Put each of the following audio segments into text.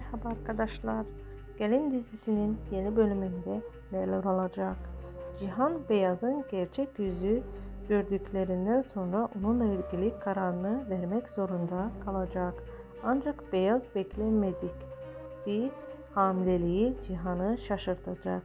Merhaba arkadaşlar. Gelin dizisinin yeni bölümünde neler olacak? Cihan Beyaz'ın gerçek yüzü gördüklerinden sonra onunla ilgili kararını vermek zorunda kalacak. Ancak Beyaz beklenmedik bir hamileliği Cihan'ı şaşırtacak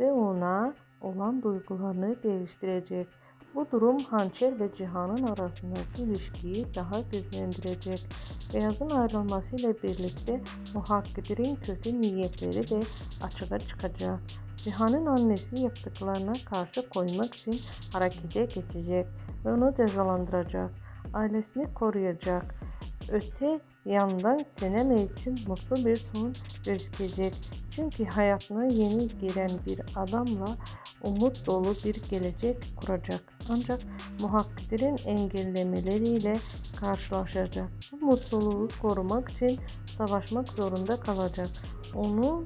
ve ona olan duygularını değiştirecek. Bu durum Hançer ve Cihan'ın arasındaki ilişkiyi daha güçlendirecek. Beyaz'ın ayrılmasıyla birlikte Muhakkidir'in kötü niyetleri de açığa çıkacak. Cihan'ın annesi yaptıklarına karşı koymak için harekete geçecek ve onu cezalandıracak. Ailesini koruyacak. Öte yandan Seneme için mutlu bir son gözükecek. Çünkü hayatına yeni giren bir adamla umut dolu bir gelecek kuracak. Ancak muhakkiklerin engellemeleriyle karşılaşacak. Bu mutluluğu korumak için savaşmak zorunda kalacak. Onu